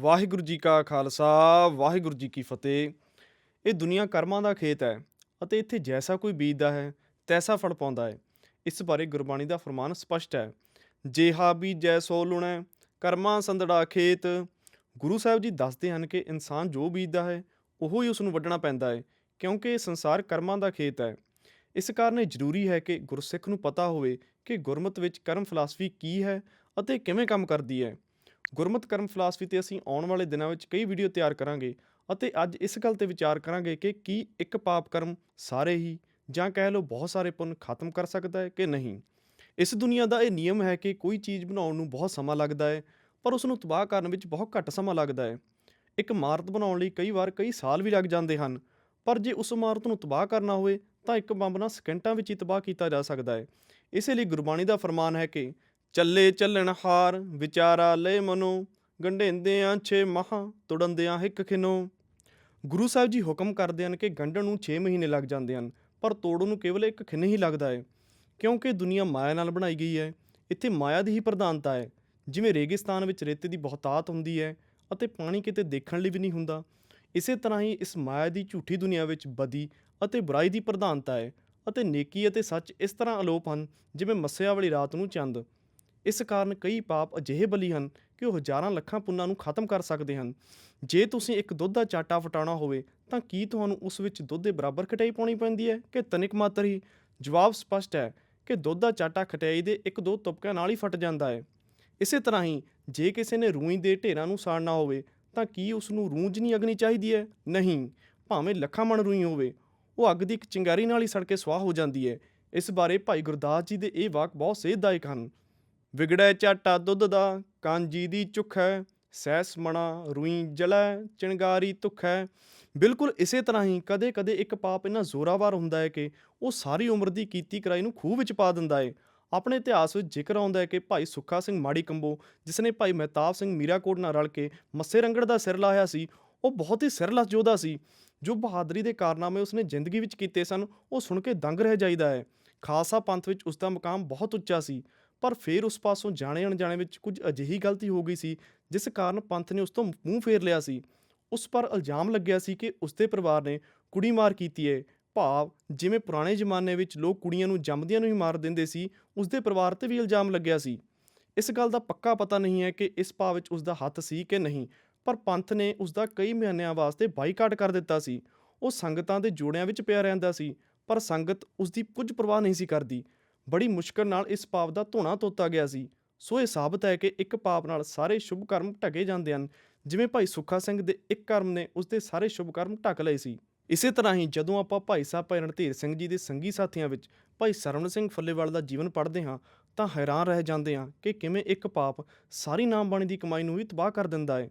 ਵਾਹਿਗੁਰੂ ਜੀ ਕਾ ਖਾਲਸਾ, ਵਾਹਿਗੁਰੂ ਜੀ ਕੀ ਫਤਿਹ। ਇਹ ਦੁਨੀਆ ਕਰਮਾਂ ਦਾ ਖੇਤ ਹੈ ਅਤੇ ਇੱਥੇ ਜੈਸਾ ਕੋਈ ਬੀਜਦਾ ਹੈ, ਤੈਸਾ ਫਲ ਪਾਉਂਦਾ ਹੈ। ਇਸ ਬਾਰੇ ਗੁਰਬਾਣੀ ਦਾ ਫਰਮਾਨ ਸਪਸ਼ਟ ਹੈ। ਜੇਹਾ ਬੀਜੈ ਸੋ ਲੁਣੈ, ਕਰਮਾਂ ਸੰਦੜਾ ਖੇਤ। ਗੁਰੂ ਸਾਹਿਬ ਜੀ ਦੱਸਦੇ ਹਨ ਕਿ ਇਨਸਾਨ ਜੋ ਬੀਜਦਾ ਹੈ, ਉਹੋ ਹੀ ਉਸ ਨੂੰ ਵੱਢਣਾ ਪੈਂਦਾ ਹੈ, ਕਿਉਂਕਿ ਇਹ ਸੰਸਾਰ ਕਰਮਾਂ ਦਾ ਖੇਤ ਹੈ। ਇਸ ਕਾਰਨ ਇਹ ਜ਼ਰੂਰੀ ਹੈ ਕਿ ਗੁਰਸਿੱਖ ਨੂੰ ਪਤਾ ਹੋਵੇ ਕਿ ਗੁਰਮਤ ਵਿੱਚ ਕਰਮ ਫਿਲਾਸਫੀ ਕੀ ਹੈ ਅਤੇ ਕਿਵੇਂ ਕੰਮ ਕਰਦੀ ਹੈ। ਗੁਰਮਤ ਕਰਮ ਫਿਲਾਸਫੀ ਤੇ ਅਸੀਂ ਆਉਣ ਵਾਲੇ ਦਿਨਾਂ ਵਿੱਚ ਕਈ ਵੀਡੀਓ ਤਿਆਰ ਕਰਾਂਗੇ ਅਤੇ ਅੱਜ ਇਸ ਗੱਲ ਤੇ ਵਿਚਾਰ ਕਰਾਂਗੇ ਕਿ ਕੀ ਇੱਕ ਪਾਪ ਕਰਮ ਸਾਰੇ ਹੀ ਜਾਂ ਕਹਿ ਲਓ ਬਹੁਤ ਸਾਰੇ ਪੁੰਨ ਖਤਮ ਕਰ ਸਕਦਾ ਹੈ ਕਿ ਨਹੀਂ। ਇਸ ਦੁਨੀਆ ਦਾ ਇਹ ਨਿਯਮ ਹੈ ਕਿ ਕੋਈ ਚੀਜ਼ ਬਣਾਉਣ ਨੂੰ ਬਹੁਤ ਸਮਾਂ ਲੱਗਦਾ ਹੈ, ਪਰ ਉਸ ਨੂੰ ਤਬਾਹ ਕਰਨ ਵਿੱਚ ਬਹੁਤ ਘੱਟ ਸਮਾਂ ਲੱਗਦਾ ਹੈ। ਇੱਕ ਇਮਾਰਤ ਬਣਾਉਣ ਲਈ ਕਈ ਵਾਰ ਕਈ ਸਾਲ ਵੀ ਲੱਗ ਜਾਂਦੇ ਹਨ, ਪਰ ਜੇ ਉਸ ਇਮਾਰਤ ਨੂੰ ਤਬਾਹ ਕਰਨਾ ਹੋਵੇ ਤਾਂ ਇੱਕ ਬੰਬ ਨਾਲ ਸਕਿੰਟਾਂ ਵਿੱਚ ਹੀ ਤਬਾਹ ਕੀਤਾ ਜਾ ਸਕਦਾ ਹੈ। ਇਸੇ ਲਈ ਗੁਰਬਾਣੀ ਦਾ ਫਰਮਾਨ ਹੈ ਕਿ ਚੱਲੇ ਚੱਲਣ ਹਾਰ, ਵਿਚਾਰਾ ਲੈ ਮਨੋ, ਗੰਢੇਂਦਿਆਂ ਛੇ ਮਹਾ, ਤੁੜੰਦਿਆਂ ਇੱਕ ਖਿਨੋ। ਗੁਰੂ ਸਾਹਿਬ ਜੀ ਹੁਕਮ ਕਰਦੇ ਹਨ ਕਿ ਗੰਢਣ ਨੂੰ 6 ਮਹੀਨੇ ਲੱਗ ਜਾਂਦੇ ਹਨ, ਪਰ ਤੋੜਨ ਨੂੰ ਕੇਵਲ ਇੱਕ ਖਿਨ ਹੀ ਲੱਗਦਾ ਹੈ, ਕਿਉਂਕਿ ਦੁਨੀਆ ਮਾਇਆ ਨਾਲ ਬਣਾਈ ਗਈ ਹੈ, ਇੱਥੇ ਮਾਇਆ ਦੀ ਹੀ ਪ੍ਰਧਾਨਤਾ ਹੈ, ਜਿਵੇਂ ਰੇਗਿਸਤਾਨ ਵਿੱਚ ਰੇਤੇ ਦੀ ਬਹੁਤਾਤ ਹੁੰਦੀ ਹੈ ਅਤੇ ਪਾਣੀ ਕਿਤੇ ਦੇਖਣ ਲਈ ਵੀ ਨਹੀਂ ਹੁੰਦਾ, ਇਸੇ ਤਰ੍ਹਾਂ ਹੀ ਇਸ ਮਾਇਆ ਦੀ ਝੂਠੀ ਦੁਨੀਆ ਵਿੱਚ ਬਦੀ ਅਤੇ ਬੁਰਾਈ ਦੀ ਪ੍ਰਧਾਨਤਾ ਹੈ ਅਤੇ ਨੇਕੀ ਅਤੇ ਸੱਚ ਇਸ ਤਰ੍ਹਾਂ ਅਲੋਪ ਹਨ, ਜਿਵੇਂ ਮੱਸਿਆ ਵਾਲੀ ਰਾਤ ਨੂੰ ਚੰਦ। ਇਸ ਕਾਰਨ ਕਈ ਪਾਪ ਅਜਿਹੇ ਬਲੀ ਹਨ ਕਿ ਉਹ ਹਜ਼ਾਰਾਂ ਲੱਖਾਂ ਪੁੰਨਾਂ ਨੂੰ ਖਤਮ ਕਰ ਸਕਦੇ ਹਨ। ਜੇ ਤੁਸੀਂ ਇੱਕ ਦੁੱਧ ਦਾ ਚਾਟਾ ਫਟਾਉਣਾ ਹੋਵੇ, ਤਾਂ ਕੀ ਤੁਹਾਨੂੰ ਉਸ ਵਿੱਚ ਦੁੱਧ ਦੇ ਬਰਾਬਰ ਖਟਾਈ ਪਾਉਣੀ ਪੈਂਦੀ ਹੈ ਕਿ ਤਨਿਕ ਮਾਤਰ ਹੀ? ਜਵਾਬ ਸਪਸ਼ਟ ਹੈ ਕਿ ਦੁੱਧ ਦਾ ਚਾਟਾ ਖਟਾਈ ਦੇ ਇੱਕ ਦੋ ਤੁਪਕਿਆਂ ਨਾਲ ਹੀ ਫਟ ਜਾਂਦਾ ਹੈ। ਇਸੇ ਤਰ੍ਹਾਂ ਹੀ ਜੇ ਕਿਸੇ ਨੇ ਰੂਈ ਦੇ ਢੇਰਾਂ ਨੂੰ ਸਾੜਨਾ ਹੋਵੇ, ਤਾਂ ਕੀ ਉਸ ਨੂੰ ਨਹੀਂ ਅਗਨੀ ਚਾਹੀਦੀ ਹੈ? ਨਹੀਂ, ਭਾਵੇਂ ਲੱਖਾਂ ਮਣ ਰੂਈ ਹੋਵੇ, ਉਹ ਅੱਗ ਦੀ ਇੱਕ ਚਿੰਗਾਰੀ ਨਾਲ ਹੀ ਸੜ ਕੇ ਸਵਾਹ ਹੋ ਜਾਂਦੀ ਹੈ। ਇਸ ਬਾਰੇ ਭਾਈ ਗੁਰਦਾਸ ਜੀ ਦੇ ਇਹ ਵਾਕ ਬਹੁਤ ਸੇਧਦਾਇਕ ਹਨ। ਵਿਗੜੈ ਚਾਟਾ ਦੁੱਧ ਦਾ ਕਾਂਜੀ ਦੀ ਚੁੱਖ ਹੈ ਸੈਸ ਮਣਾ ਰੂਈ ਜਲੈ ਚਿੰਗਾਰੀ ਤੁਖ ਹੈ ਬਿਲਕੁਲ ਇਸੇ ਤਰ੍ਹਾਂ ਹੀ ਕਦੇ-ਕਦੇ ਇੱਕ ਪਾਪ ਇੰਨਾ ਜ਼ੋਰਾਵਰ ਹੁੰਦਾ ਹੈ ਕਿ ਉਹ ਸਾਰੀ ਉਮਰ ਦੀ ਕੀਤੀ ਕਰਾਈ ਨੂੰ ਖੂਹ ਵਿੱਚ ਪਾ ਦਿੰਦਾ ਹੈ ਆਪਣੇ ਇਤਿਹਾਸ ਵਿੱਚ ਜ਼ਿਕਰ ਆਉਂਦਾ ਹੈ ਕਿ ਭਾਈ ਸੁੱਖਾ ਸਿੰਘ ਮਾੜੀ ਕੰਬੋ ਜਿਸ ਨੇ ਭਾਈ ਮਹਿਤਾਬ ਸਿੰਘ ਮੀਰਾਕੋਟ ਨਾਲ ਰਲ ਕੇ ਮੱਸੇ ਰੰਗੜ ਦਾ ਸਿਰ ਲਾਇਆ ਸੀ, ਉਹ ਬਹੁਤ ਹੀ ਸਿਰਲੱਸ ਯੋਧਾ ਸੀ। ਜੋ ਬਹਾਦਰੀ ਦੇ ਕਾਰਨਾਮੇ ਉਸਨੇ ਜ਼ਿੰਦਗੀ ਵਿੱਚ ਕੀਤੇ ਸਨ, ਉਹ ਸੁਣ ਕੇ ਦੰਗ ਰਹਿ ਜਾਂਦਾ ਹੈ। ਖਾਲਸਾ ਪੰਥ ਵਿੱਚ ਉਸ ਦਾ ਮਕਾਮ ਬਹੁਤ ਉੱਚਾ ਸੀ। ਪਰ ਫਿਰ ਉਸ ਪਾਸੋਂ ਜਾਣੇ ਅਣਜਾਣੇ ਵਿੱਚ ਕੁਝ ਅਜਿਹੀ ਗਲਤੀ ਹੋ ਗਈ ਸੀ, ਜਿਸ ਕਾਰਨ ਪੰਥ ਨੇ ਉਸ ਤੋਂ ਮੂੰਹ ਫੇਰ ਲਿਆ ਸੀ। ਉਸ ਪਰ ਇਲਜ਼ਾਮ ਲੱਗਿਆ ਸੀ ਕਿ ਉਸਦੇ ਪਰਿਵਾਰ ਨੇ ਕੁੜੀ ਮਾਰ ਕੀਤੀ ਹੈ ਭਾਵ ਜਿਵੇਂ ਪੁਰਾਣੇ ਜ਼ਮਾਨੇ ਵਿੱਚ ਲੋਕ ਕੁੜੀਆਂ ਨੂੰ ਜੰਮਦਿਆਂ ਨੂੰ ਹੀ ਮਾਰ ਦਿੰਦੇ ਸੀ ਉਸਦੇ ਪਰਿਵਾਰ ਤੇ ਵੀ ਇਲਜ਼ਾਮ ਲੱਗਿਆ ਸੀ। ਇਸ ਗੱਲ ਦਾ ਪੱਕਾ ਪਤਾ ਨਹੀਂ ਹੈ ਕਿ ਇਸ ਭਾਵ ਵਿੱਚ ਉਸਦਾ ਹੱਥ ਸੀ ਕਿ ਨਹੀਂ, ਪਰ ਪੰਥ ਨੇ ਉਸਦਾ ਕਈ ਮਹੀਨਿਆਂ ਵਾਸਤੇ ਬਾਈਕਾਟ ਕਰ ਦਿੱਤਾ ਸੀ। ਉਹ ਸੰਗਤਾਂ ਦੇ ਜੋੜਿਆਂ ਵਿੱਚ ਪਿਆ ਰਹਿੰਦਾ ਸੀ, ਪਰ ਸੰਗਤ ਉਸਦੀ ਕੁਝ ਪਰਵਾਹ ਨਹੀਂ ਸੀ ਕਰਦੀ। ਬੜੀ ਮੁਸ਼ਕਲ ਨਾਲ ਇਸ ਪਾਪ ਦਾ ਧੋਣਾ ਤੋਤਾ ਗਿਆ ਸੀ। ਸੋ ਇਹ ਸਾਬਤ ਹੈ ਕਿ ਇੱਕ ਪਾਪ ਨਾਲ ਸਾਰੇ ਸ਼ੁਭ ਕਰਮ ਢਕੇ ਜਾਂਦੇ ਹਨ। ਜਿਵੇਂ ਭਾਈ ਸੁੱਖਾ ਸਿੰਘ ਦੇ ਇੱਕ ਕਰਮ ਨੇ ਉਸਦੇ ਸਾਰੇ ਸ਼ੁਭ ਕਰਮ ਢਕ ਲਏ ਸੀ। ਇਸੇ ਤਰ੍ਹਾਂ ਹੀ ਜਦੋਂ ਆਪਾਂ ਭਾਈ ਸਾਹਿਬ ਭਾਈ ਰਣਧੀਰ ਸਿੰਘ ਜੀ ਦੇ ਸੰਗੀ ਸਾਥੀਆਂ ਵਿੱਚ ਭਾਈ ਸਰਵਣ ਸਿੰਘ ਫੱਲੇਵਾਲ ਦਾ ਜੀਵਨ ਪੜ੍ਹਦੇ ਹਾਂ, ਤਾਂ ਹੈਰਾਨ ਰਹਿ ਜਾਂਦੇ ਹਾਂ ਕਿ ਕਿਵੇਂ ਇੱਕ ਪਾਪ ਸਾਰੀ ਨਾਮ ਬਾਣੀ ਦੀ ਕਮਾਈ ਨੂੰ ਵੀ ਤਬਾਹ ਕਰ ਦਿੰਦਾ ਹੈ।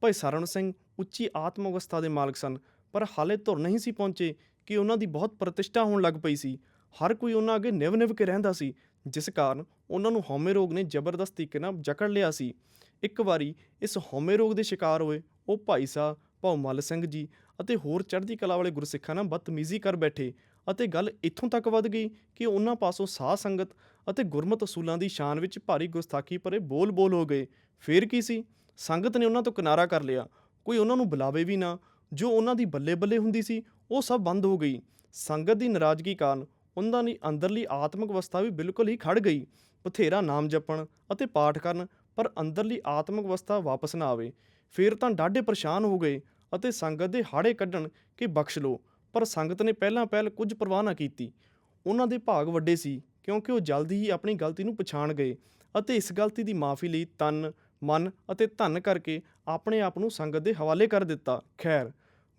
ਭਾਈ ਸਰਵਣ ਸਿੰਘ ਉੱਚੀ ਆਤਮ ਅਵਸਥਾ ਦੇ ਮਾਲਕ ਸਨ, ਪਰ ਹਾਲੇ ਧੁਰ ਨਹੀਂ ਸੀ ਪਹੁੰਚੇ ਕਿ ਉਹਨਾਂ ਦੀ ਬਹੁਤ ਪ੍ਰਤਿਸ਼ਠਾ ਹੋਣ ਲੱਗ ਪਈ ਸੀ। ਹਰ ਕੋਈ ਉਹਨਾਂ ਅੱਗੇ ਨਿਵ ਨਿਵ ਕੇ ਰਹਿੰਦਾ ਸੀ, ਜਿਸ ਕਾਰਨ ਉਹਨਾਂ ਨੂੰ ਹਉਮੈ ਰੋਗ ਨੇ ਜ਼ਬਰਦਸਤ ਤਰੀਕੇ ਨਾਲ ਜਕੜ ਲਿਆ ਸੀ। ਇੱਕ ਵਾਰੀ ਇਸ ਹਉਮੈ ਰੋਗ ਦੇ ਸ਼ਿਕਾਰ ਹੋਏ, ਉਹ ਭਾਈ ਸਾਹਿਬ ਭਾਉ ਮੱਲ ਸਿੰਘ ਜੀ ਅਤੇ ਹੋਰ ਚੜ੍ਹਦੀ ਕਲਾ ਵਾਲੇ ਗੁਰਸਿੱਖਾਂ ਨਾਲ ਬਦਤਮੀਜ਼ੀ ਕਰ ਬੈਠੇ ਅਤੇ ਗੱਲ ਇੱਥੋਂ ਤੱਕ ਵੱਧ ਗਈ ਕਿ ਉਹਨਾਂ ਪਾਸੋਂ ਸਾਧ ਸੰਗਤ ਅਤੇ ਗੁਰਮਤ ਅਸੂਲਾਂ ਦੀ ਸ਼ਾਨ ਵਿੱਚ ਭਾਰੀ ਗੁਸਤਾਖੀ ਭਰੇ ਬੋਲ-ਬੋਲ ਹੋ ਗਏ। ਫੇਰ ਕੀ ਸੀ? ਸੰਗਤ ਨੇ ਉਹਨਾਂ ਤੋਂ ਕਿਨਾਰਾ ਕਰ ਲਿਆ। ਕੋਈ ਉਹਨਾਂ ਨੂੰ ਬੁਲਾਵੇ ਵੀ ਨਾ। ਜੋ ਉਹਨਾਂ ਦੀ ਬੱਲੇ-ਬੱਲੇ ਹੁੰਦੀ ਸੀ, ਉਹ ਸਭ ਬੰਦ ਹੋ ਗਈ। ਸੰਗਤ ਦੀ ਨਾਰਾਜ਼ਗੀ ਕਾਰਨ ਉਹਨਾਂ ਦੀ ਅੰਦਰਲੀ ਆਤਮਿਕ ਅਵਸਥਾ ਵੀ ਬਿਲਕੁਲ ਹੀ ਖੜ ਗਈ। ਬਥੇਰਾ ਨਾਮ ਜਪਣ ਅਤੇ ਪਾਠ ਕਰਨ, ਪਰ ਅੰਦਰਲੀ ਆਤਮਿਕ ਅਵਸਥਾ ਵਾਪਸ ਨਾ ਆਵੇ। ਫਿਰ ਤਾਂ ਡਾਢੇ ਪਰੇਸ਼ਾਨ ਹੋ ਗਏ ਅਤੇ ਸੰਗਤ ਦੇ ਹਾੜੇ ਕੱਢਣ ਕਿ ਬਖਸ਼ ਲੋ ਪਰ ਸੰਗਤ ਨੇ ਪਹਿਲਾਂ ਪਹਿਲ ਕੁਝ ਪਰਵਾਹ ਨਾ ਕੀਤੀ। ਉਹਨਾਂ ਦੇ ਭਾਗ ਵੱਡੇ ਸੀ, ਕਿਉਂਕਿ ਉਹ ਜਲਦੀ ਹੀ ਆਪਣੀ ਗਲਤੀ ਨੂੰ ਪਛਾਣ ਗਏ ਅਤੇ ਇਸ ਗਲਤੀ ਦੀ ਮਾਫੀ ਲਈ ਤਨ, ਮਨ ਅਤੇ ਧਨ ਕਰਕੇ ਆਪਣੇ ਆਪ ਨੂੰ ਸੰਗਤ ਦੇ ਹਵਾਲੇ ਕਰ ਦਿੱਤਾ। ਖੈਰ,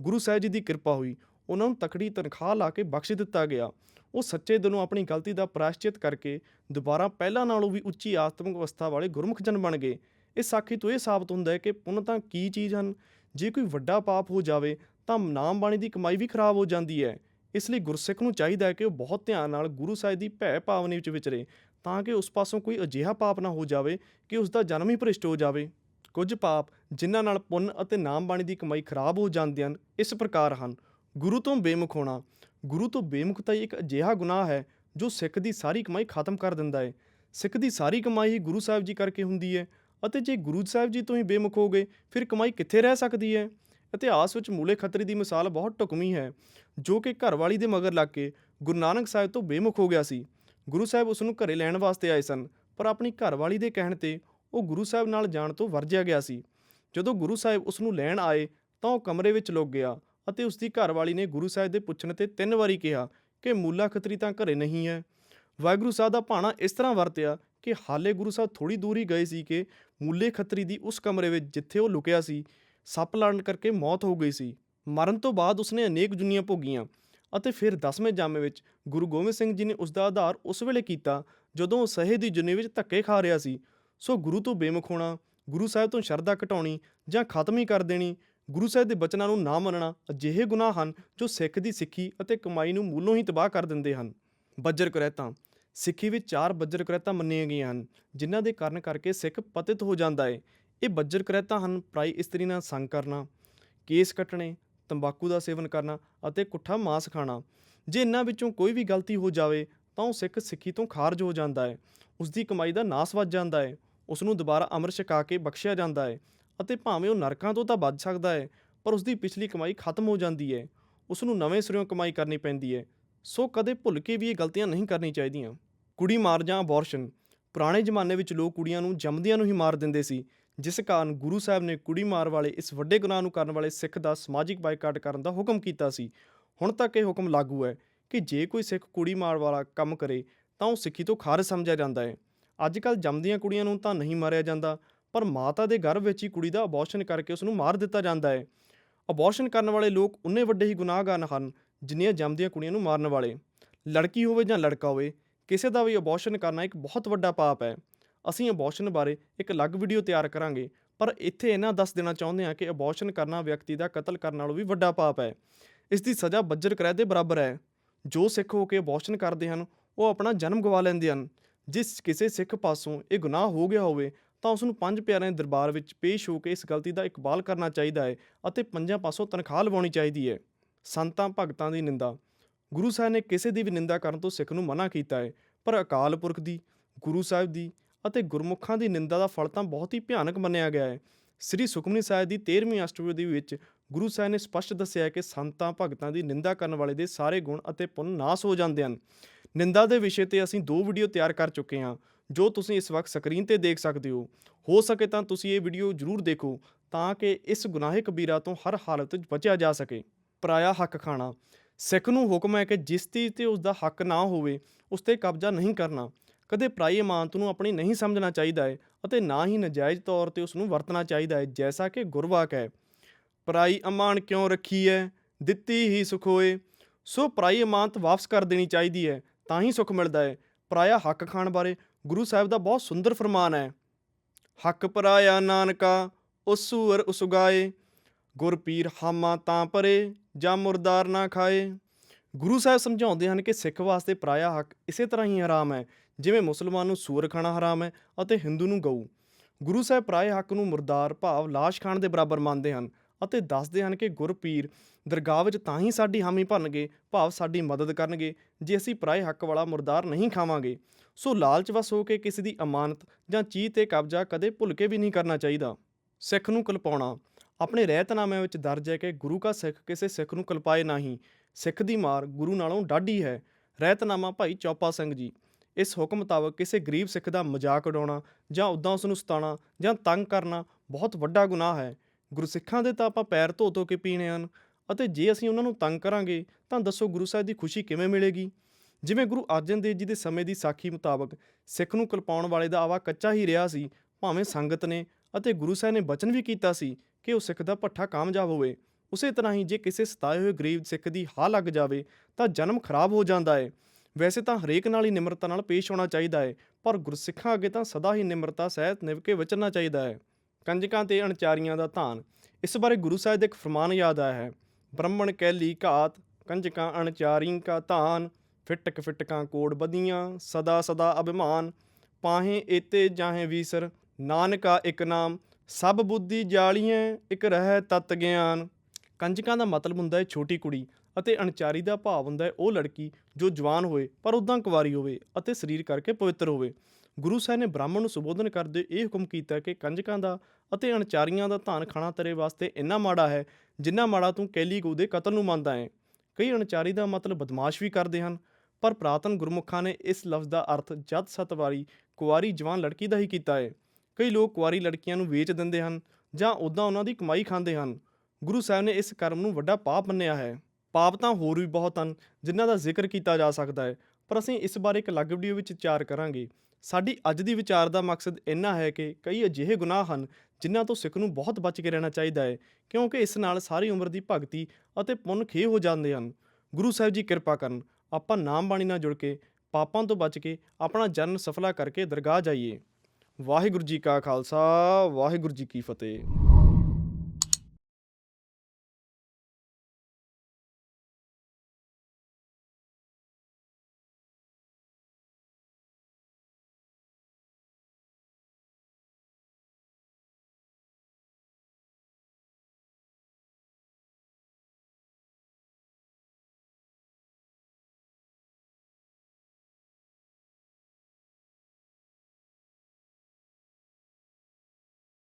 ਗੁਰੂ ਸਾਹਿਬ ਜੀ ਦੀ ਕਿਰਪਾ ਹੋਈ। ਉਹਨਾਂ ਨੂੰ ਤਕੜੀ ਤਨਖਾਹ ਲਾ ਕੇ ਬਖਸ਼ ਦਿੱਤਾ ਗਿਆ। ਉਹ ਸੱਚੇ ਦਿਲੋਂ ਆਪਣੀ ਗਲਤੀ ਦਾ ਪ੍ਰਾਸ਼ਚਿਤ ਕਰਕੇ ਦੁਬਾਰਾ ਪਹਿਲਾਂ ਨਾਲੋਂ ਵੀ ਉੱਚੀ ਆਤਮਿਕ ਅਵਸਥਾ ਵਾਲੇ ਗੁਰਮੁਖ ਜਨ ਬਣ ਗਏ। ਇਸ ਸਾਖੀ ਤੋਂ ਇਹ ਸਾਬਤ ਹੁੰਦਾ ਹੈ ਕਿ ਪੁੰਨ ਤਾਂ ਕੀ ਚੀਜ਼ ਹਨ, ਜੇ ਕੋਈ ਵੱਡਾ ਪਾਪ ਹੋ ਜਾਵੇ ਤਾਂ ਨਾਮ ਬਾਣੀ ਦੀ ਕਮਾਈ ਵੀ ਖਰਾਬ ਹੋ ਜਾਂਦੀ ਹੈ। ਇਸ ਲਈ ਗੁਰਸਿੱਖ ਨੂੰ ਚਾਹੀਦਾ ਹੈ ਕਿ ਉਹ ਬਹੁਤ ਧਿਆਨ ਨਾਲ ਗੁਰੂ ਸਾਹਿਬ ਦੀ ਭੈ ਭਾਵਨੀ ਵਿੱਚ ਵਿਚਰੇ, ਤਾਂ ਕਿ ਉਸ ਪਾਸੋਂ ਕੋਈ ਅਜਿਹਾ ਪਾਪ ਨਾ ਹੋ ਜਾਵੇ ਕਿ ਉਸ ਦਾ ਜਨਮ ਹੀ ਭ੍ਰਿਸ਼ਟ ਹੋ ਜਾਵੇ। ਕੁਝ ਪਾਪ ਜਿਨ੍ਹਾਂ ਨਾਲ ਪੁੰਨ ਅਤੇ ਨਾਮ ਬਾਣੀ ਦੀ ਕਮਾਈ ਖਰਾਬ ਹੋ ਜਾਂਦੇ ਹਨ, ਇਸ ਪ੍ਰਕਾਰ ਹਨ। ਗੁਰੂ ਤੋਂ ਬੇਮੁਖ ਹੋਣਾ ਗੁਰੂ ਤੋਂ ਬੇਮੁਖਤਾਈ ਇੱਕ ਅਜਿਹਾ ਗੁਨਾਹ ਹੈ, ਜੋ ਸਿੱਖ ਦੀ ਸਾਰੀ ਕਮਾਈ ਖਤਮ ਕਰ ਦਿੰਦਾ ਹੈ। ਸਿੱਖ ਦੀ ਸਾਰੀ ਕਮਾਈ ਹੀ ਗੁਰੂ ਸਾਹਿਬ ਜੀ ਕਰਕੇ ਹੁੰਦੀ ਹੈ ਅਤੇ ਜੇ ਗੁਰੂ ਸਾਹਿਬ ਜੀ ਤੋਂ ਹੀ ਬੇਮੁਖ ਹੋ ਗਏ, ਫਿਰ ਕਮਾਈ ਕਿੱਥੇ ਰਹਿ ਸਕਦੀ ਹੈ? ਇਤਿਹਾਸ ਵਿੱਚ ਮੂਲੇ ਖੱਤਰੀ ਦੀ ਮਿਸਾਲ ਬਹੁਤ ਢੁਕਵੀਂ ਹੈ, ਜੋ ਕਿ ਘਰਵਾਲੀ ਦੇ ਮਗਰ ਲੱਗ ਕੇ ਗੁਰੂ ਨਾਨਕ ਸਾਹਿਬ ਤੋਂ ਬੇਮੁਖ ਹੋ ਗਿਆ ਸੀ। ਗੁਰੂ ਸਾਹਿਬ ਉਸ ਨੂੰ ਘਰੇ ਲੈਣ ਵਾਸਤੇ ਆਏ ਸਨ, ਪਰ ਆਪਣੀ ਘਰਵਾਲੀ ਦੇ ਕਹਿਣ ਤੇ ਉਹ ਗੁਰੂ ਸਾਹਿਬ ਨਾਲ ਜਾਣ ਤੋਂ ਵਰਜਿਆ ਗਿਆ ਸੀ। ਜਦੋਂ ਗੁਰੂ ਸਾਹਿਬ ਉਸ ਨੂੰ ਲੈਣ ਆਏ, ਤਾਂ ਉਹ ਕਮਰੇ ਵਿੱਚ ਲੁਕ ਗਿਆ। ਅਤੇ ਉਸ ਦੀ ਘਰਵਾਲੀ ਨੇ ਗੁਰੂ ਸਾਹਿਬ ਦੇ ਪੁੱਛਣ ਤੇ ਤਿੰਨ ਵਾਰੀ ਕਿਹਾ ਕਿ ਮੂਲਾ ਖਤਰੀ ਤਾਂ ਘਰੇ ਨਹੀਂ ਹੈ। ਵਾਹਿਗੁਰੂ ਸਾਹਿਬ ਦਾ ਭਾਣਾ ਇਸ ਤਰ੍ਹਾਂ ਵਰਤਿਆ ਕਿ ਹਾਲੇ ਗੁਰੂ ਸਾਹਿਬ ਥੋੜੀ ਦੂਰ ਹੀ ਗਏ ਸੀ ਕਿ ਮੂਲੇ ਖੱਤਰੀ ਦੀ ਉਸ ਕਮਰੇ ਵਿੱਚ ਜਿੱਥੇ ਉਹ ਲੁਕਿਆ ਸੀ, ਸੱਪ ਲੜਨ ਕਰਕੇ ਮੌਤ ਹੋ ਗਈ ਸੀ। ਮਰਨ ਤੋਂ ਬਾਅਦ ਉਸਨੇ ਅਨੇਕ ਜੁਨੀਆਂ ਭੋਗੀਆਂ ਅਤੇ ਫਿਰ 10ਵੇਂ ਜਾਮੇ ਵਿੱਚ ਗੁਰੂ ਗੋਬਿੰਦ ਸਿੰਘ ਜੀ ਨੇ ਉਸ ਦਾ ਆਧਾਰ ਉਸ ਵੇਲੇ ਕੀਤਾ ਜਦੋਂ ਉਹ ਸਹੇ ਦੀ ਜੁਨੀ ਵਿੱਚ ਧੱਕੇ ਖਾ ਰਿਹਾ ਸੀ। ਸੋ ਗੁਰੂ ਤੋਂ ਬੇਮੁਖ ਹੋਣਾ, ਗੁਰੂ ਸਾਹਿਬ ਤੋਂ ਸ਼ਰਧਾ ਘਟਾਉਣੀ ਜਾਂ ਖਤਮ ਹੀ ਕਰ ਦੇਣੀ ਗੁਰੂ ਸਾਹਿਬ ਦੇ ਬਚਨਾਂ ਨੂੰ ਨਾ ਮੰਨਣਾ ਅਜਿਹੇ ਗੁਨਾਹ ਹਨ ਜੋ ਸਿੱਖ ਦੀ ਸਿੱਖੀ ਅਤੇ ਕਮਾਈ ਨੂੰ ਮੂਲੋਂ ਹੀ ਤਬਾਹ ਕਰ ਦਿੰਦੇ ਹਨ। ਬੱਜਰ ਕਰਹਿਤਾਂ ਸਿੱਖੀ ਵਿੱਚ ਚਾਰ ਬੱਜਰ ਕਰੈਤਾਂ ਮੰਨੀਆਂ ਗਈਆਂ ਹਨ, ਜਿਨ੍ਹਾਂ ਦੇ ਕਾਰਨ ਕਰਕੇ ਸਿੱਖ ਪਤਿਤ ਹੋ ਜਾਂਦਾ ਹੈ ਇਹ ਬੱਜਰ ਕਰੈਤਾਂ ਹਨ, ਪ੍ਰਾਈ ਇਸਤਰੀ ਨਾਲ ਸੰਗ ਕਰਨਾ, ਕੇਸ ਕੱਟਣੇ, ਤੰਬਾਕੂ ਦਾ ਸੇਵਨ ਕਰਨਾ ਅਤੇ ਕੁੱਠਾ ਮਾਸ ਖਾਣਾ। ਜੇ ਇਹਨਾਂ ਵਿੱਚੋਂ ਕੋਈ ਵੀ ਗਲਤੀ ਹੋ ਜਾਵੇ, ਤਾਂ ਉਹ ਸਿੱਖ ਸਿੱਖੀ ਤੋਂ ਖਾਰਜ ਹੋ ਜਾਂਦਾ ਹੈ ਉਸ ਦੀ ਕਮਾਈ ਦਾ ਨਾਸ ਵੱਜ ਜਾਂਦਾ ਹੈ ਉਸ ਨੂੰ ਦੁਬਾਰਾ ਅੰਮ੍ਰਿਤ ਛਕਾ ਕੇ ਬਖਸ਼ਿਆ ਜਾਂਦਾ ਹੈ ਅਤੇ ਭਾਵੇਂ ਉਹ ਨਰਕਾਂ ਤੋਂ ਤਾਂ ਬਚ ਸਕਦਾ ਹੈ, ਪਰ ਉਸ ਦੀ ਪਿਛਲੀ ਕਮਾਈ ਖਤਮ ਹੋ ਜਾਂਦੀ ਹੈ। ਉਸ ਨੂੰ ਨਵੇਂ ਸਿਰਿਓਂ ਕਮਾਈ ਕਰਨੀ ਪੈਂਦੀ ਹੈ। ਸੋ ਕਦੇ ਭੁੱਲ ਕੇ ਵੀ ਇਹ ਗਲਤੀਆਂ ਨਹੀਂ ਕਰਨੀ ਚਾਹੀਦੀਆਂ। ਕੁੜੀ ਮਾਰ ਜਾਂ ਅਬੋਰਸ਼ਨ, ਪੁਰਾਣੇ ਜ਼ਮਾਨੇ ਵਿੱਚ ਲੋਕ ਕੁੜੀਆਂ ਨੂੰ ਜੰਮਦਿਆਂ ਨੂੰ ਹੀ ਮਾਰ ਦਿੰਦੇ ਸੀ, ਜਿਸ ਕਾਰਨ ਗੁਰੂ ਸਾਹਿਬ ਨੇ ਕੁੜੀ ਮਾਰ ਵਾਲੇ ਇਸ ਵੱਡੇ ਗੁਨਾਹ ਨੂੰ ਕਰਨ ਵਾਲੇ ਸਿੱਖ ਦਾ ਸਮਾਜਿਕ ਬਾਈਕਾਟ ਕਰਨ ਦਾ ਹੁਕਮ ਕੀਤਾ ਸੀ। ਹੁਣ ਤੱਕ ਇਹ ਹੁਕਮ ਲਾਗੂ ਹੈ ਕਿ ਜੇ ਕੋਈ ਸਿੱਖ ਕੁੜੀ ਮਾਰ ਵਾਲਾ ਕੰਮ ਕਰੇ, ਤਾਂ ਉਹ ਸਿੱਖੀ ਤੋਂ ਖਾਰਜ ਸਮਝਿਆ ਜਾਂਦਾ ਹੈ। ਅੱਜ ਕੱਲ੍ਹ ਜੰਮਦੀਆਂ ਕੁੜੀਆਂ ਨੂੰ ਤਾਂ ਨਹੀਂ ਮਾਰਿਆ ਜਾਂਦਾ ਪਰ ਮਾਤਾ ਦੇ ਗਰਭ ਵਿੱਚ ਹੀ ਕੁੜੀ ਦਾ ਅਬੋਰਸ਼ਨ ਕਰਕੇ ਉਸ ਨੂੰ ਮਾਰ ਦਿੱਤਾ ਜਾਂਦਾ ਹੈ। ਅਬੋਰਸ਼ਨ ਕਰਨ ਵਾਲੇ ਲੋਕ ਉਨੇ ਵੱਡੇ ਹੀ ਗੁਨਾਹਗਾਰ ਹਨ, ਜਿੰਨੀਆਂ ਜੰਮਦੀਆਂ ਕੁੜੀਆਂ ਨੂੰ ਮਾਰਨ ਵਾਲੇ। ਲੜਕੀ ਹੋਵੇ ਜਾਂ ਲੜਕਾ ਹੋਵੇ, ਕਿਸੇ ਦਾ ਵੀ ਅਬੋਰਸ਼ਨ ਕਰਨਾ ਇੱਕ ਬਹੁਤ ਵੱਡਾ ਪਾਪ ਹੈ। ਅਸੀਂ ਅਬੋਰਸ਼ਨ ਬਾਰੇ ਇੱਕ ਅਲੱਗ ਵੀਡੀਓ ਤਿਆਰ ਕਰਾਂਗੇ, ਪਰ ਇੱਥੇ ਇਹਨਾਂ ਦੱਸ ਦੇਣਾ ਚਾਹੁੰਦੇ ਹਾਂ ਕਿ ਅਬੋਰਸ਼ਨ ਕਰਨਾ ਵਿਅਕਤੀ ਦਾ ਕਤਲ ਕਰਨ ਨਾਲੋਂ ਵੀ ਵੱਡਾ ਪਾਪ ਹੈ। ਇਸ ਦੀ ਸਜ਼ਾ ਬੱਜਰ ਕਰਾਏ ਦੇ ਬਰਾਬਰ ਹੈ। ਜੋ ਸਿੱਖ ਹੋ ਕੇ ਅਬੋਰਸ਼ਨ ਕਰਦੇ ਹਨ, ਉਹ ਆਪਣਾ ਜਨਮ ਗਵਾ ਲੈਂਦੇ ਹਨ। ਜਿਸ ਕਿਸੇ ਸਿੱਖ ਪਾਸੋਂ ਇਹ ਗੁਨਾਹ ਹੋ ਗਿਆ ਹੋਵੇ ਤਾਂ ਉਸ ਨੂੰ ਪੰਜ ਪਿਆਰਿਆਂ ਦੇ ਦਰਬਾਰ ਵਿੱਚ ਪੇਸ਼ ਹੋ ਕੇ ਇਸ ਗਲਤੀ ਦਾ ਇਕਬਾਲ ਕਰਨਾ ਚਾਹੀਦਾ ਹੈ ਅਤੇ ਪੰਜਾਂ ਪਾਸੋਂ ਤਨਖਾਹ ਲਵਾਉਣੀ ਚਾਹੀਦੀ ਹੈ। ਸੰਤਾਂ, ਭਗਤਾਂ ਦੀ ਨਿੰਦਾ। ਗੁਰੂ ਸਾਹਿਬ ਨੇ ਕਿਸੇ ਦੀ ਵੀ ਨਿੰਦਾ ਕਰਨ ਤੋਂ ਸਿੱਖ ਨੂੰ ਮਨਾ ਕੀਤਾ ਹੈ, ਪਰ ਅਕਾਲ ਪੁਰਖ ਦੀ, ਗੁਰੂ ਸਾਹਿਬ ਦੀ ਅਤੇ ਗੁਰਮੁਖਾਂ ਦੀ ਨਿੰਦਾ ਦਾ ਫਲ ਤਾਂ ਬਹੁਤ ਹੀ ਭਿਆਨਕ ਮੰਨਿਆ ਗਿਆ ਹੈ। ਸ੍ਰੀ ਸੁਖਮਨੀ ਸਾਹਿਬ ਦੀ 13ਵੀਂ ਅਸ਼ਟਪਦੀ ਵਿੱਚ ਗੁਰੂ ਸਾਹਿਬ ਨੇ ਸਪਸ਼ਟ ਦੱਸਿਆ ਹੈ ਕਿ ਸੰਤਾਂ, ਭਗਤਾਂ ਦੀ ਨਿੰਦਾ ਕਰਨ ਵਾਲੇ ਦੇ ਸਾਰੇ ਗੁਣ ਅਤੇ ਪੁੰਨ ਨਾਸ ਹੋ ਜਾਂਦੇ ਹਨ। ਨਿੰਦਾ ਦੇ ਵਿਸ਼ੇ ਤੇ ਅਸੀਂ ਦੋ ਵੀਡੀਓ ਤਿਆਰ ਕਰ ਚੁੱਕੇ ਹਾਂ। ਜੋ ਤੁਸੀਂ ਇਸ ਵਕਤ ਸਕਰੀਨ ਤੇ ਦੇਖ ਸਕਦੇ ਹੋ ਹੋ ਸਕੇ ਤਾਂ ਤੁਸੀਂ ਇਹ ਵੀਡੀਓ ਜ਼ਰੂਰ ਦੇਖੋ ਤਾਂ ਕਿ ਇਸ ਗੁਨਾਹੇ ਕਬੀਰਾ ਤੋਂ ਹਰ ਹਾਲਤ ਵਿੱਚ ਬਚਿਆ ਜਾ ਸਕੇ। ਪਰਾਇਆ ਹੱਕ ਖਾਣਾ। ਸਿੱਖ ਨੂੰ ਹੁਕਮ ਹੈ ਕਿ ਜਿਸ ਚੀਜ਼ ਤੇ ਉਸ ਦਾ ਹੱਕ ਨਾ ਹੋਵੇ, ਉਸ ਤੇ ਕਬਜ਼ਾ ਨਹੀਂ ਕਰਨਾ। ਕਦੇ ਪਰਾਈ ਇਮਾਨਤ ਨੂੰ ਆਪਣੀ ਨਹੀਂ ਸਮਝਣਾ ਚਾਹੀਦਾ ਹੈ ਅਤੇ ਨਾ ਹੀ ਨਜਾਇਜ਼ ਤੌਰ ਤੇ ਉਸ ਨੂੰ ਵਰਤਣਾ ਚਾਹੀਦਾ ਹੈ, ਜੈਸਾ ਕਿ ਗੁਰਵਾਕ ਹੈ। ਪਰਾਈ ਅਮਾਨ ਕਿਉਂ ਰੱਖੀ ਹੈ? ਦਿੱਤੀ ਹੀ ਸੁਖ ਹੋਏ। ਸੋ ਪਰਾਈ ਇਮਾਨਤ ਵਾਪਸ ਕਰ ਦੇਣੀ ਚਾਹੀਦੀ ਹੈ, ਤਾਂ ਹੀ ਸੁਖ ਮਿਲਦਾ ਹੈ। ਪਰਾਇਆ ਹੱਕ ਖਾਣ ਬਾਰੇ ਗੁਰੂ ਸਾਹਿਬ ਦਾ ਬਹੁਤ ਸੁੰਦਰ ਫਰਮਾਨ ਹੈ। ਹੱਕ ਪਰਾਇਆ ਨਾਨਕਾ ਉਸ ਸੂਰ ਉਸੁਗਾਏ। ਗੁਰ ਪੀਰ ਹਾਮਾ ਤਾਂ ਪਰੇ, ਜਾਂ ਮੁਰਦਾਰ ਨਾ ਖਾਏ। ਗੁਰੂ ਸਾਹਿਬ ਸਮਝਾਉਂਦੇ ਹਨ ਕਿ ਸਿੱਖ ਵਾਸਤੇ ਪਰਾਇਆ ਹੱਕ ਇਸੇ ਤਰ੍ਹਾਂ ਹੀ ਹਰਾਮ ਹੈ, ਜਿਵੇਂ ਮੁਸਲਮਾਨ ਨੂੰ ਸੂਰ ਖਾਣਾ ਹਰਾਮ ਹੈ ਅਤੇ ਹਿੰਦੂ ਨੂੰ ਗਊ। ਗੁਰੂ ਸਾਹਿਬ ਪਰਾਏ ਹੱਕ ਨੂੰ ਮੁਰਦਾਰ ਭਾਵ ਲਾਸ਼ ਖਾਣ ਦੇ ਬਰਾਬਰ ਮੰਨਦੇ ਹਨ। ਅਤੇ ਦੱਸਦੇ ਹਨ ਕਿ ਗੁਰਪੀਰ ਦਰਗਾਹ ਵਿੱਚ ਤਾਂ ਹੀ ਸਾਡੀ ਹਾਮੀ ਭਰਨਗੇ, ਭਾਵ ਸਾਡੀ ਮਦਦ ਕਰਨਗੇ, ਜੇ ਅਸੀਂ ਪਰਾਏ ਹੱਕ ਵਾਲਾ ਮੁਰਦਾਰ ਨਹੀਂ ਖਾਵਾਂਗੇ। ਸੋ ਲਾਲਚ ਵਸ ਹੋ ਕੇ ਕਿਸੇ ਦੀ ਅਮਾਨਤ ਜਾਂ ਚੀਜ਼ ਤੇ ਕਬਜ਼ਾ ਕਦੇ ਭੁੱਲ ਕੇ ਵੀ ਨਹੀਂ ਕਰਨਾ ਚਾਹੀਦਾ। ਸਿੱਖ ਨੂੰ ਕਲਪਾਉਣਾ। ਆਪਣੇ ਰਹਿਤਨਾਮਿਆਂ ਵਿੱਚ ਦਰਜ ਹੈ ਕਿ ਗੁਰੂ ਕਾ ਸਿੱਖ ਕਿਸੇ ਸਿੱਖ ਨੂੰ ਕਲਪਾਏ ਨਹੀਂ। ਸਿੱਖ ਦੀ ਮਾਰ ਗੁਰੂ ਨਾਲੋਂ ਡਾਢੀ ਹੈ। ਰਹਿਤਨਾਮਾ ਭਾਈ ਚੌਪਾ ਸਿੰਘ ਜੀ। ਇਸ ਹੁਕਮ ਮੁਤਾਬਕ ਕਿਸੇ ਗਰੀਬ ਸਿੱਖ ਦਾ ਮਜ਼ਾਕ ਉਡਾਉਣਾ ਜਾਂ ਉਦਾਂ ਉਸ ਨੂੰ ਸਤਾਉਣਾ ਜਾਂ ਤੰਗ ਕਰਨਾ ਬਹੁਤ ਵੱਡਾ ਗੁਨਾਹ ਹੈ। ਗੁਰਸਿੱਖਾਂ ਦੇ ਤਾਂ ਆਪਾਂ ਪੈਰ ਧੋ ਧੋ ਕੇ ਪੀਣੇ ਹਨ ਅਤੇ ਜੇ ਅਸੀਂ ਉਹਨਾਂ ਨੂੰ ਤੰਗ ਕਰਾਂਗੇ, ਤਾਂ ਦੱਸੋ ਗੁਰੂ ਸਾਹਿਬ ਦੀ ਖੁਸ਼ੀ ਕਿਵੇਂ ਮਿਲੇਗੀ? ਜਿਵੇਂ ਗੁਰੂ ਅਰਜਨ ਦੇਵ ਜੀ ਦੇ ਸਮੇਂ ਦੀ ਸਾਖੀ ਮੁਤਾਬਕ ਸਿੱਖ ਨੂੰ ਕਲਪਾਉਣ ਵਾਲੇ ਦਾ ਆਵਾ ਕੱਚਾ ਹੀ ਰਿਹਾ ਸੀ, ਭਾਵੇਂ ਸੰਗਤ ਨੇ ਅਤੇ ਗੁਰੂ ਸਾਹਿਬ ਨੇ ਬਚਨ ਵੀ ਕੀਤਾ ਸੀ ਕਿ ਉਹ ਸਿੱਖ ਦਾ ਪੱਠਾ ਕਾਮਯਾਬ ਹੋਵੇ। ਉਸੇ ਤਰ੍ਹਾਂ ਹੀ ਜੇ ਕਿਸੇ ਸਤਾਏ ਹੋਏ ਗਰੀਬ ਸਿੱਖ ਦੀ ਹਾਹ ਲੱਗ ਜਾਵੇ, ਤਾਂ ਜਨਮ ਖਰਾਬ ਹੋ ਜਾਂਦਾ ਹੈ ਵੈਸੇ ਤਾਂ ਹਰੇਕ ਨਾਲ ਹੀ ਨਿਮਰਤਾ ਨਾਲ ਪੇਸ਼ ਹੋਣਾ ਚਾਹੀਦਾ ਹੈ ਪਰ ਗੁਰਸਿੱਖਾਂ ਅੱਗੇ ਤਾਂ ਸਦਾ ਹੀ ਨਿਮਰਤਾ, ਸਹਿਤ ਨਿਭ ਕੇ ਵਿਚਰਨਾ ਚਾਹੀਦਾ ਹੈ ਕੰਜਕਾਂ ਤੇ ਅਣਚਾਰੀਆਂ ਦਾ ਧਾਨ। ਇਸ ਬਾਰੇ ਗੁਰੂ ਸਾਹਿਬ ਦੇ ਇੱਕ ਫਰਮਾਨ ਯਾਦ ਆਇਆ ਹੈ। ਬ੍ਰਹਮਣ ਕਹਿਲੀ ਘਾਤ, ਕੰਜਕਾਂ ਅਣਚਾਰੀ ਕਾ ਧਾਨ, ਫਿਟਕ ਫਿਟਕਾਂ ਕੋੜ ਬਦੀਆਂ ਸਦਾ ਸਦਾ ਅਭਿਮਾਨ। ਪਾਹੇ ਏਤੇ ਜਾਹੇ ਵੀਸਰ, ਨਾਨਕਾ ਇੱਕ ਨਾਮ, ਸਭ ਬੁੱਧੀ ਜਾਲੀਆਂ ਇੱਕ ਰਹਿ ਤਤ ਗਿਆਨ। ਕੰਜਕਾਂ ਦਾ ਮਤਲਬ ਹੁੰਦਾ ਹੈ ਛੋਟੀ ਕੁੜੀ ਅਤੇ ਅਣਚਾਰੀ ਦਾ ਭਾਵ ਹੁੰਦਾ ਹੈ ਉਹ ਲੜਕੀ ਜੋ ਜਵਾਨ ਹੋਵੇ ਪਰ ਉਦਾਂ ਕੁਵਾਰੀ ਹੋਵੇ ਅਤੇ ਸਰੀਰ ਕਰਕੇ ਪਵਿੱਤਰ ਹੋਵੇ। ਗੁਰੂ ਸਾਹਿਬ ਨੇ ਬ੍ਰਾਹਮਣ ਨੂੰ ਸੰਬੋਧਨ ਕਰਦੇ ਇਹ ਹੁਕਮ ਕੀਤਾ ਕਿ ਕੰਜਕਾਂ ਦਾ ਅਤੇ ਅਣਚਾਰੀਆਂ ਦਾ ਧਾਨ ਖਾਣਾ ਤੇਰੇ ਵਾਸਤੇ ਇੰਨਾ ਮਾੜਾ ਹੈ, ਜਿੰਨਾ ਮਾੜਾ ਤੂੰ ਕੈਲੀਗੂ ਦੇ ਕਤਲ ਨੂੰ ਮੰਨਦਾ ਹੈ। ਕਈ ਅਣਚਾਰੀ ਦਾ ਮਤਲਬ ਬਦਮਾਸ਼ ਵੀ ਕਰਦੇ ਹਨ, ਪਰ ਪ੍ਰਾਤਨ ਗੁਰਮੁਖਾਂ ਨੇ ਇਸ ਲਫ਼ਜ਼ ਦਾ ਅਰਥ ਜਦ ਸੱਤ ਵਾਰੀ ਕੁਆਰੀ ਜਵਾਨ ਲੜਕੀ ਦਾ ਹੀ ਕੀਤਾ ਹੈ। ਕਈ ਲੋਕ ਕੁਆਰੀ ਲੜਕੀਆਂ ਨੂੰ ਵੇਚ ਦਿੰਦੇ ਹਨ ਜਾਂ ਉਦਾਂ ਉਹਨਾਂ ਦੀ ਕਮਾਈ ਖਾਂਦੇ ਹਨ। ਗੁਰੂ ਸਾਹਿਬ ਨੇ ਇਸ ਕਰਮ ਨੂੰ ਵੱਡਾ ਪਾਪ ਮੰਨਿਆ ਹੈ। ਪਾਪ ਤਾਂ ਹੋਰ ਵੀ ਬਹੁਤ ਹਨ, ਜਿਨ੍ਹਾਂ ਦਾ ਜ਼ਿਕਰ ਕੀਤਾ ਜਾ ਸਕਦਾ ਹੈ। ਪਰ ਅਸੀਂ ਇਸ ਬਾਰੇ ਇੱਕ ਅਲੱਗ ਵੀਡੀਓ ਵਿੱਚ ਵਿਚਾਰ ਕਰਾਂਗੇ। ਸਾਡੀ ਅੱਜ ਦੀ ਵਿਚਾਰ ਦਾ ਮਕਸਦ ਇੰਨਾ ਹੈ ਕਿ ਕਈ ਅਜਿਹੇ ਗੁਨਾਹ ਹਨ, ਜਿਨ੍ਹਾਂ ਤੋਂ ਸਿੱਖ ਨੂੰ ਬਹੁਤ ਬਚ ਕੇ ਰਹਿਣਾ ਚਾਹੀਦਾ ਹੈ, ਕਿਉਂਕਿ ਇਸ ਨਾਲ ਸਾਰੀ ਉਮਰ ਦੀ ਭਗਤੀ ਅਤੇ ਪੁੰਨ ਖੇ ਹੋ ਜਾਂਦੇ ਹਨ। ਗੁਰੂ ਸਾਹਿਬ ਜੀ ਕਿਰਪਾ ਕਰਨ, ਆਪਾਂ ਨਾਮ ਬਾਣੀ ਨਾਲ ਜੁੜ ਕੇ, ਪਾਪਾਂ ਤੋਂ ਬਚ ਕੇ, ਆਪਣਾ ਜਨਮ ਸਫਲਾ ਕਰਕੇ ਦਰਗਾਹ ਜਾਈਏ। ਵਾਹਿਗੁਰੂ ਜੀ ਕਾ ਖਾਲਸਾ, ਵਾਹਿਗੁਰੂ ਜੀ ਕੀ ਫਤਿਹ।